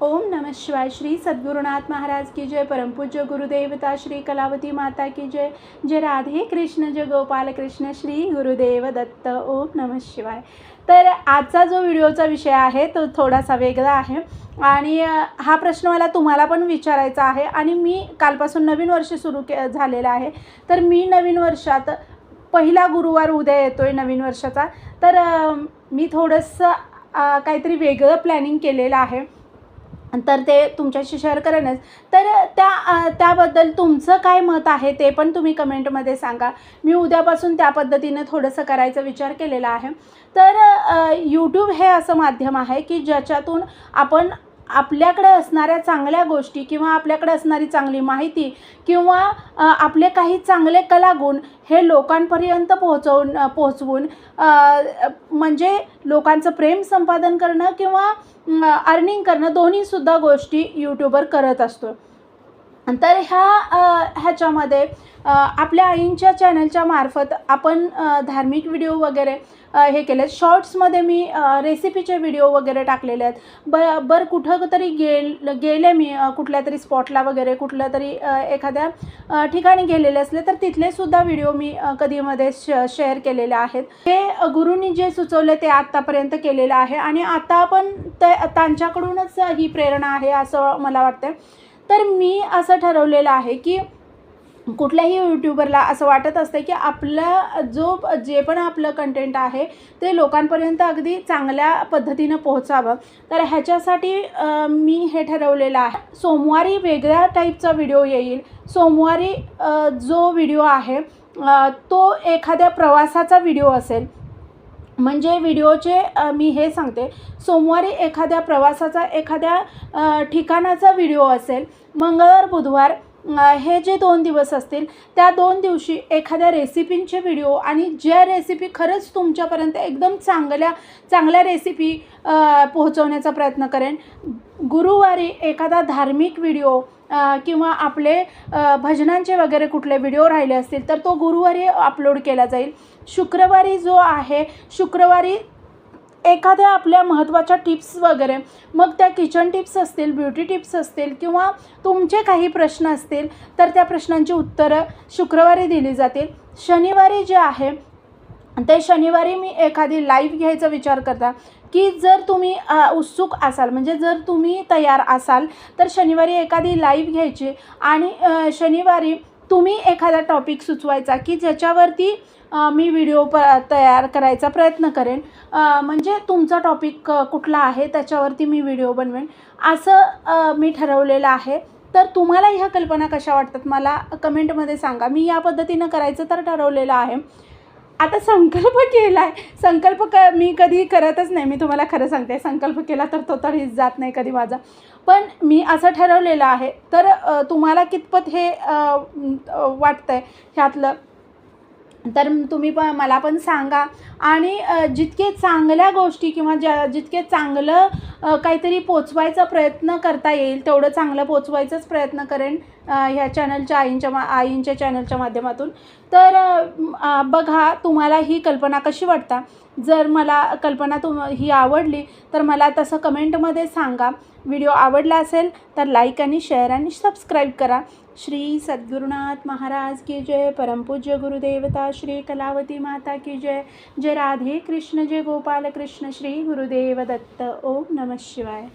ओम नमः शिवाय श्री सद्गुरुनाथ महाराज की जय परमपूज्य गुरुदेवता श्री कलावती माता की जय। जय राधे कृष्ण जय गोपाल कृष्ण श्री गुरुदेव दत्त ओम नमः शिवाय। तर आजचा जो व्हिडिओचा विषय आहे तो थोडासा वेगळा आहे. आणि हा प्रश्न मला तुम्हाला पण विचारायचा आहे. आणि मी कालपासून नवीन वर्ष सुरू के झालेलं आहे. तर मी नवीन वर्षात पहिला गुरुवार उद्या येतो आहे नवीन वर्षाचा. तर मी थोडंसं काहीतरी वेगळं प्लॅनिंग केलेलं आहे. तर ते तुमच्याशी शेअर करेनच. तर त्या त्याबद्दल तुमचं काय मत आहे ते पण तुम्ही कमेंटमध्ये सांगा. मी उद्यापासून त्या पद्धतीने थोडंसं करायचा विचार केलेला आहे. तर यूट्यूब हे असं माध्यम आहे की ज्याच्यातून आपण आपल्याकडे असणाऱ्या चांगल्या गोष्टी किंवा आपल्याकडे असणारी चांगली माहिती किंवा आपले काही चांगले कलागुण हे लोकांपर्यंत पोहोचवून पोहोचवून म्हणजे लोकांचं प्रेम संपादन करणं किंवा अर्निंग करणं दोन्हीसुद्धा गोष्टी यूट्यूबर करत असतो. तर ह्या ह्याच्यामध्ये आपल्या आईंच्या चॅनलच्या मार्फत आपण धार्मिक व्हिडिओ वगैरे हे केले आहेत शॉर्ट्समध्ये मी रेसिपीचे व्हिडिओ वगैरे टाकलेले आहेत. ब बर कुठं तरी गेल गेले मी कुठल्या तरी स्पॉटला वगैरे कुठल्या तरी एखाद्या ठिकाणी गेलेले असले तर तिथलेसुद्धा व्हिडिओ मी कधीमध्ये श शेअर केलेले आहेत. ते गुरुंनी जे सुचवले ते आत्तापर्यंत केलेलं आहे. आणि आता आपण ते त्यांच्याकडूनच ही प्रेरणा आहे असं मला वाटतं तर मी असं ठरवलेलं आहे की कुठल्याही यूट्यूबरला असं वाटत असतं की आपला जो जे पण आपलं कंटेंट आहे ते लोकांपर्यंत अगदी चांगल्या पद्धतीनं पोहोचावं. तर ह्याच्यासाठी मी हे ठरवलेलं आहे. सोमवारी वेगळ्या टाईपचा व्हिडिओ येईल. सोमवारी जो व्हिडिओ आहे तो एखाद्या प्रवासाचा व्हिडिओ असेल. म्हणजे व्हिडिओचे मी हे सांगते. सोमवारी एखाद्या प्रवासाचा एखाद्या ठिकाणाचा व्हिडिओ असेल मंगळवार बुधवार हे जे दोन दिवस असतील त्या दोन दिवशी एखाद्या रेसिपींचे व्हिडिओ आणि ज्या रेसिपी खरंच तुमच्यापर्यंत एकदम चांगल्या चांगल्या रेसिपी पोहोचवण्याचा प्रयत्न करेन. गुरुवारी एखादा धार्मिक व्हिडिओ किंवा आपले भजनांचे वगैरे कुठले व्हिडिओ राहिले असतील तर तो गुरुवारी अपलोड केला जाईल. शुक्रवारी जो आहे शुक्रवारी एखाद्या आपल्या महत्त्वाच्या टिप्स वगैरे मग त्या किचन टिप्स असतील ब्युटी टिप्स असतील किंवा तुमचे काही प्रश्न असतील तर त्या प्रश्नांची उत्तरं शुक्रवारी दिली जातील. शनिवारी जे आहे ते शनिवारी मी एखादी लाईव्ह घ्यायचा विचार करता की जर तुम्ही उत्सुक असाल म्हणजे जर तुम्ही तयार असाल तर शनिवारी एखादी लाईव्ह घ्यायची आणि शनिवारी तुम्ही एखादा टॉपिक सुचवायचा की ज्याच्यावरती मी व्हिडिओ प तयार करायचा प्रयत्न करेन. म्हणजे तुमचा टॉपिक कुठला आहे त्याच्यावरती मी व्हिडिओ बनवेन. असं मी ठरवलेलं आहे. तर तुम्हाला ह्या कल्पना कशा वाटतात मला कमेंटमध्ये सांगा. मी या पद्धतीनं करायचं तर ठरवलेलं आहे. आता संकल्प केला आहे संकल्प क मी कधी करतच नाही मी तुम्हाला खरं सांगते. संकल्प केला तर तो तरीच जात नाही कधी माझा. पण मी असं ठरवलेलं आहे. तर तुम्हाला कितपत हे वाटतं आहे ह्यातलं? तर तुम्ही पण मला पण सांगा. आणि जितके चांगल्या गोष्टी किंवा ज्या जितके चांगलं काहीतरी पोचवायचा प्रयत्न करता येईल तेवढं चांगलं पोचवायचाच प्रयत्न करेन ह्या चॅनलच्या आईंच्या मा आईंच्या चॅनलच्या माध्यमातून. तर बघा तुम्हाला ही कल्पना कशी वाटता? जर मला कल्पना तुम ही आवडली तर मला तसं कमेंटमध्ये सांगा. व्हिडिओ आवडला असेल तर लाईक आणि शेअर आणि सबस्क्राईब करा. श्री सद्गुरुनाथ महाराज की जय. परमपूज्य गुरुदेवता श्री कलावती माता की जय. जय राधे कृष्ण जय गोपाल कृष्ण श्री गुरुदेव दत्त. ओम नम. शिवाय